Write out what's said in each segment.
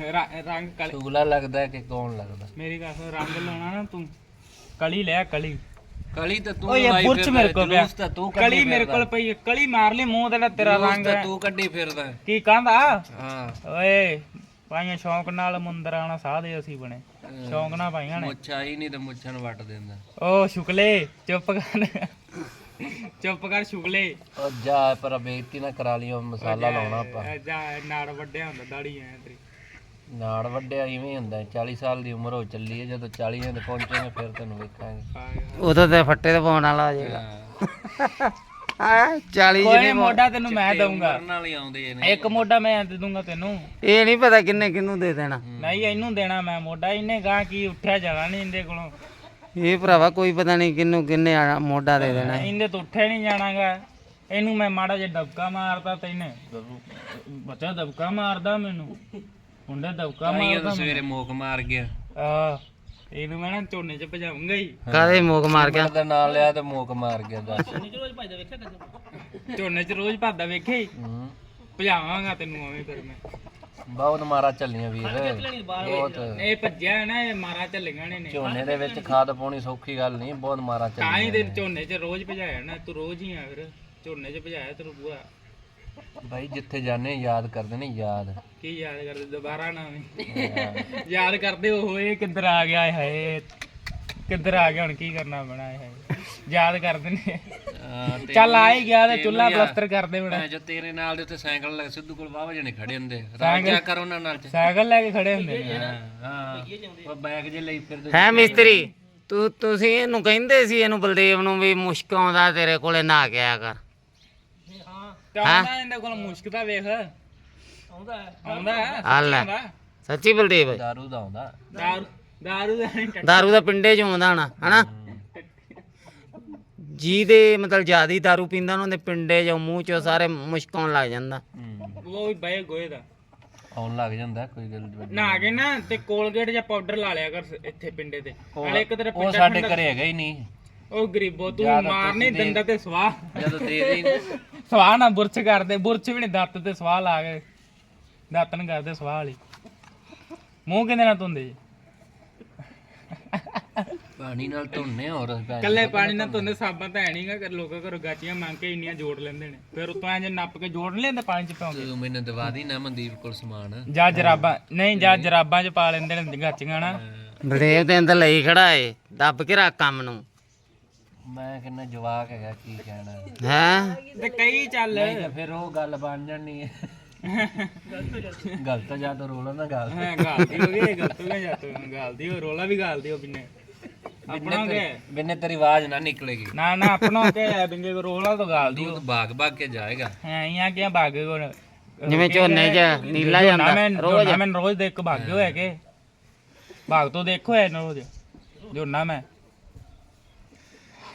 ਰ- ਰੰਗ ਕਲੀ ਸ਼ੁਗਲਾ ਲੱਗਦਾ ਕਿ ਕੌਣ ਲੱਗਦਾ? ਮੇਰੀ ਗੱਲ ਸੁਣ, ਰੰਗ ਲਾਉਣਾ ਨਾ ਤੂੰ। ਕਲੀ ਲੈ ਕਲੀ। ਕਲੀ ਤਾਂ ਤੂੰ ਓਏ ਲਾਈ ਬੁਰਚ ਫਿਰਦਾ, ਮੇਰੇ ਕੋਲ ਪਿਆ। ਜਲੂਸ ਤਾਂ ਤੂੰ ਕੱਢੀ ਕਲੀ ਮੇਰੇ ਕੋਲ ਪਈ ਹੈ, ਕਲੀ ਮਾਰ ਲਈ ਮੂੰਹ ਤੇ ਤੇਰਾ ਜਲੂਸ ਰੰਗ ਤਾਂ ਹੈ। ਤੂੰ ਕੱਢੀ ਫਿਰਦਾ ਕੀ ਕਹਿੰਦਾ? ਹਾਂ। ਓਏ ਪਾਈਆਂ ਸ਼ੌਂਕ ਨਾਲ ਮੁੰਦਰਾਂ ਨਾਲ ਸਾਧੇ ਅਸੀਂ ਬਣੇ। ਸ਼ੌਂਕ ਨਾਲ ਪਾਈਆਂ ਨੇ। ਮੁੱਛ ਆਈ ਨਹੀਂ ਤੇ ਮੁੱਛਾਂ ਨੂੰ ਵੱਟ ਦਿੰਦਾ। ਓ ਸ਼ੁਕਲੇ ਚੁੱਪ ਕਰ। ਚੁੱਪ ਕਰ ਸ਼ੁਕਲੇ। ਉਹ ਜਾ ਪਰ ਬੇਇੱਜ਼ਤੀ ਨਾ ਕਰਾ ਲਿਓ ਮਸਾਲਾ ਲਾਉਣਾ ਆਪਾਂ। ਜਾ ਨਾੜ ਵੱਡਿਆ ਹੁੰਦਾ ਦਾੜੀ ਐ ਤੇਰੀ। ਨਾੜ ਵੱਡਿਆ ਇਵੇਂ ਹੀ ਹੁੰਦਾ 40 ਸਾਲ ਦੀ ਉਮਰ ਹੋ ਚੱਲੀ ਹੈ ਜਦੋਂ 40 ਦੇ ਪਹੁੰਚਾਂਗੇ ਫਿਰ ਤੈਨੂੰ ਵੇਖਾਂਗੇ। ਉਦੋਂ ਤੇ ਫੱਟੇ ਤੇ ਪਾਉਣ ਵਾਲਾ ਆ ਜਾਏਗਾ ਹਾਂ। 40 ਕੋਈ ਨੀ, ਮੋਢਾ ਤੈਨੂੰ ਮੈਂ ਦਊਂਗਾ। ਕਰਨ ਵਾਲੇ ਆਉਂਦੇ ਨੇ ਇੱਕ ਮੋਢਾ ਮੈਂ ਦੇ ਦੂੰਗਾ ਤੈਨੂੰ। ਇਹ ਨਹੀਂ ਪਤਾ ਕਿੰਨੇ ਕਿੰਨੂੰ ਦੇ ਦੇਣਾ। ਨਹੀਂ ਇਹਨੂੰ ਦੇਣਾ ਮੈਂ ਮੋਢਾ। ਇਹਨੇ ਗਾਂ ਕੀ ਉੱਠਿਆ ਜਾਣਾ ਨਹੀਂ ਇਹਦੇ ਕੋਲੋਂ। ਇਹ ਭਰਾਵਾ ਕੋਈ ਪਤਾ ਨਹੀਂ ਕਿੰਨੂੰ ਕਿੰਨੇ ਆ- ਮੋਢਾ ਦੇ ਦੇਣਾ। ਇਹਦੇ ਤੋਂ ਉੱਠਿਆ ਨਹੀਂ ਜਾਣਾਗਾ। ਇਹਨੂੰ ਮੈਂ ਮਾੜਾ ਜਿਹਾ ਦਬਕਾ ਮਾਰਦਾ ਤੈਨੇ। ਬੱਚਾ ਦਬਕਾ ਮਾਰਦਾ ਮੈਨੂੰ। ਹੁੰਦੇ ਦਬਕਾ ਆਈਆਂ ਮਾਰਦਾ ਤਾਂ ਸਵੇਰੇ ਮੋਕ ਮਾਰ ਗਿਆ। ਆ ਇਹਨੂੰ ਮੈਂ ਨਾ ਝੋਨੇ 'ਚ ਭਜਾਉਂਗਾ ਹੀ। ਕਾਦੇ ਮੋਕ ਮਾਰ ਗਿਆ? ਦਾ ਨਾਂ ਲਿਆ ਤੇ ਮੋਕ ਮਾਰ ਗਿਆ ਦੱਸ। ਝੋਨੇ 'ਚ ਰੋਜ਼ ਭੱਜਦਾ ਵੇਖੇ ਹੀ। ਹੂੰ। ਭਜਾਵਾਂਗਾ ਤੈਨੂੰ ਐਵੇਂ ਫਿਰ ਮੈਂ। ਬਹੁਤ ਮਾਰਾ ਚੱਲੀਆਂ ਵੀਰ। ਬਹੁਤ। ਇਹ ਭੱਜਿਆ ਹੈ ਨਾ ਇਹ ਮਾਰਾ ਝੱਲੀਆਂ ਨੇ ਨੇ ਝੋਨੇ ਦੇ ਵਿੱਚ ਖਾਦ ਪਾਉਣੀ ਸੌਖੀ ਗੱਲ ਨਹੀਂ ਬਹੁਤ ਮਾਰਾ ਤਾਂ ਹੀ ਚੱਲੀਆਂ ਤੇ ਝੋਨੇ 'ਚ ਰੋਜ਼ ਭਜਾਇਆ ਨਾ ਤੂੰ ਰੋਜ਼ ਹੀ ਆ ਫਿਰ। ਝੋਨੇ 'ਚ ਭਜਾਇਆ ਤੈਨੂੰ ਪੂਰਾ। ਭਾਈ ਜਿੱਥੇ ਜਾਣੇ ਯਾਦ ਕਰਦੇ ਨੇ ਯਾਦ। ਕੀ ਯਾਦ ਕਰਦੇ? ਦੁਬਾਰਾ ਨਾ ਆਵੀਂ। ਯਾਦ ਕਰਦੇ ਉਹ ਇਹ ਕਿੱਧਰ ਆ ਗਿਆ ਹਾਏ ਹਾਏ ਕਿੱਧਰ ਆ ਗਿਆ ਹੁਣ ਕੀ ਕਰਨਾ ਬਣਾ ਹਾਏ ਯਾਦ ਕਰਦੇ ਨੇ। ਅਹ ਤੇ ਚੱਲ ਆ ਹੀ ਗਿਆ ਤੇ ਚੁੱਲਾ ਪਲਸਤਰ ਕਰਦੇ ਬਣਾ ਮੈਂ ਜੋ ਤੇਰੇ ਨਾਲ ਦੇ ਉੱਤੇ ਸਾਈਕਲ ਲੱਗ ਸਿੱਧੂ ਕੋਲ ਵਾਵਾ ਜਣੇ ਖੜੇ ਹੁੰਦੇ। ਰਾਜਾ ਕਰ ਉਹਨਾਂ ਨਾਲ ਚ। ਸਾਈਕਲ ਲੈ ਕੇ ਖੜੇ ਹੁੰਦੇ ਨੇ। ਹਾਂ ਹਾਂ। ਉਹ ਬੈਗ ਜੇ ਲਈ ਫਿਰਦੇ ਹੈ ਮਿਸਤਰੀ ਤੂੰ ਤੁਸੀਂ ਇਹਨੂੰ ਕਹਿੰਦੇ ਸੀ ਇਹਨੂੰ ਬਲਦੇਵ ਨੂੰ ਵੀ ਮੁਸ਼ਕ ਆਉਂਦਾ ਤੇਰੇ ਕੋਲੇ ਨਾ ਗਿਆ ਕਰ। ਤੇ ਆਉਂਦਾ ਇਹਦੇ ਕੋਲ ਮੁਸ਼ਕ ਤਾਂ ਵੇਖ ਆਉਂਦਾ ਆਉਂਦਾ ਆ ਲੈ। ਆਉਂਦਾ ਸੱਚੀ ਬਲਦੇਵ ਦਾਰੂ ਦਾ ਆਉਂਦਾ। ਦਾਰੂ ਦਾਰੂ ਦਾ ਨਹੀਂ ਕੱਢ- ਦਾਰੂ ਦਾ ਪਿੰਡੇ ਚ ਆਉਂਦਾ ਹੋਣਾ ਹਨਾ? ਜਿਹਦੇ ਮਤਲਬ ਜਿਆਦੀ ਦਾਰੂ ਪੀਂਦਾ ਉਹਨਾਂ ਦੇ ਪਿੰਡੇ ਚ ਮੂੰਹ ਚ ਸਾਰੇ ਮੁਸ਼ਕ ਆਉਣ ਲੱਗ ਜਾਂਦਾ। ਉਹ ਵੀ ਬਏ ਗੋਏ ਦਾ। ਆਉਣ ਲੱਗ ਜਾਂਦਾ ਕੋਈ ਗੱਲ ਵੱਡੀ। ਨਾ ਕੇ ਨਾ ਤੇ ਕੋਲਗੇਟ ਜਾਂ ਪਾਊਡਰ ਲਾ ਲਿਆ ਕਰ ਇੱਥੇ ਪਿੰਡੇ ਤੇ। ਨਾਲੇ ਇੱਕ ਤੇਰਾ ਉਹ ਪਿੰਡਾ ਸਾਡੇ ਘਰੇ ਹੈਗਾ ਹੀ ਨਹੀਂ। ਉਹ ਗਰੀਬੋ ਤੂੰ ਮਾਰ ਨਹੀਂ ਦਿੰਦਾ ਤੇ ਸਵਾਹ। ਜਦੋਂ ਦੇ ਦੇ ਸਵਾਹ ਨਾ ਬੁਰਚ ਕਰਦੇ ਬੁਰਚ ਵੀ ਨਹੀਂ ਦੱਤ ਤੇ ਸਵਾਹ ਲਾ ਕੇ ਦਾਤਨ ਕਰਦੇ ਸਵਾਹ ਵਾਲੀ। ਮੂੰਹ ਕਿੰਨੇ ਨਾਲ ਧੁੰਦੇ ਜੀ? ਪਾਣੀ ਨਾਲ ਧੋਣੇ ਹੋਰ ਭੈਣ ਕੱਲੇ ਪਾਣੀ ਨਾਲ ਧੁੰਦੇ ਸਾਬਣ ਤਾਂ ਹੈ ਨਹੀਂਗਾ ਕਰ ਲੋਕਾਂ ਘਰੋਂ ਗਾਚੀਆਂ ਮੰਗ ਕੇ ਇੰਨੀਆਂ ਜੋੜ ਲੈਂਦੇ ਨੇ। ਫਿਰ ਉਤੋਂ ਐਂ ਜੇ ਨੱਪ ਕੇ ਜੋੜ ਨਹੀਂ ਲੈਂਦੇ ਪਾਣੀ ਚ ਪਾਉਂਦੇ। ਤੂੰ ਮੈਨੂੰ ਦਵਾ ਦੀ ਨਾ ਮਨਦੀਪ ਕੋਲ ਸਮਾਨ। ਜਾਂ ਜਰਾਬਾਂ ਨਹੀਂ ਜਾਂ ਜਰਾਬਾਂ ਚ ਪਾ ਲੈਂਦੇ ਨੇ ਗਾਚੀਆਂ ਨਾ। ਬਲਦੇਵ ਤੇ ਅੰਦਰ ਲਈ ਖੜਾ ਏ ਦੱਬ ਕੇ ਰੱਖ ਕੰਮ ਨੂੰ। ਮੈਂ ਕਹਿੰਦਾ ਜਵਾਕ ਹੈਗਾ ਕੀ ਕਹਿਣਾ। ਹੈ? ਤੇ ਕਈ ਚੱਲ। ਨਹੀਂ ਤਾਂ ਫਿਰ ਉਹ ਗੱਲ ਬਣ ਜਾਣੀ ਹੈ। ਗਲਤ ਜਾਂ ਤਾਂ ਰੋਲਾ ਨਾ ਗੱਲ। ਹਾਂ ਗਾਲਦੀ ਹੋ ਗਈ ਗਲਤ ਹੋ ਗਿਆ ਤੂੰ ਗਾਲਦੀ ਹੋ ਰੋਲਾ ਵੀ ਗਾਲਦੀ ਹੋ ਬਿੰਨੇ। ਆਪਣਾ ਕੇ ਬਿੰਨੇ ਤੇਰੀ ਆਵਾਜ਼ ਨਾ ਨਿਕਲੇਗੀ। ਨਾ ਨਾ ਆਪਣਾ ਕੇ ਬਿੰਗੇ ਕੋ ਰੋਲਾ ਤਾਂ ਗਾਲਦੀ ਹੋ। ਤੂੰ ਭਾਗ ਭਾਗ ਕੇ ਜਾਏਗਾ। ਹਾਂ ਇਆਂ ਕਿ ਭਾਗੇ ਕੋ ਜਿਵੇਂ ਝੋਨੇ 'ਚ ਨੀਲਾ ਜਾਂਦਾ ਰੋਜ਼ ਮੈਂ ਰੋਜ਼ ਦੇਖ ਕੇ ਭਾਗੇ ਹੋਇਆ ਕਿ? ਭਾਗ ਤੋਂ ਦੇਖੋ ਐ ਰੋਜ਼। ਜੋਨਾ ਮੈਂ।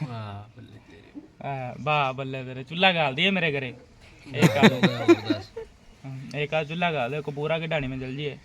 ਵਾਹ ਬੱਲੇ ਤੇਰੇ ਆ ਬਾ ਬੱਲੇ ਤੇਰੇ ਚੁੱਲਾ ਗਾਲਦੀ ਹੈ ਮੇਰੇ ਘਰੇ। ਇੱਕ ਆ ਹੋਰ ਦੱਸ ਇੱਕ ਆ ਚੁੱਲਾ ਗਾਲ ਦੇ ਕੋ ਪੂਰਾ ਕਢਾਣੀ ਮੈਂ ਜਲ ਜੀਏ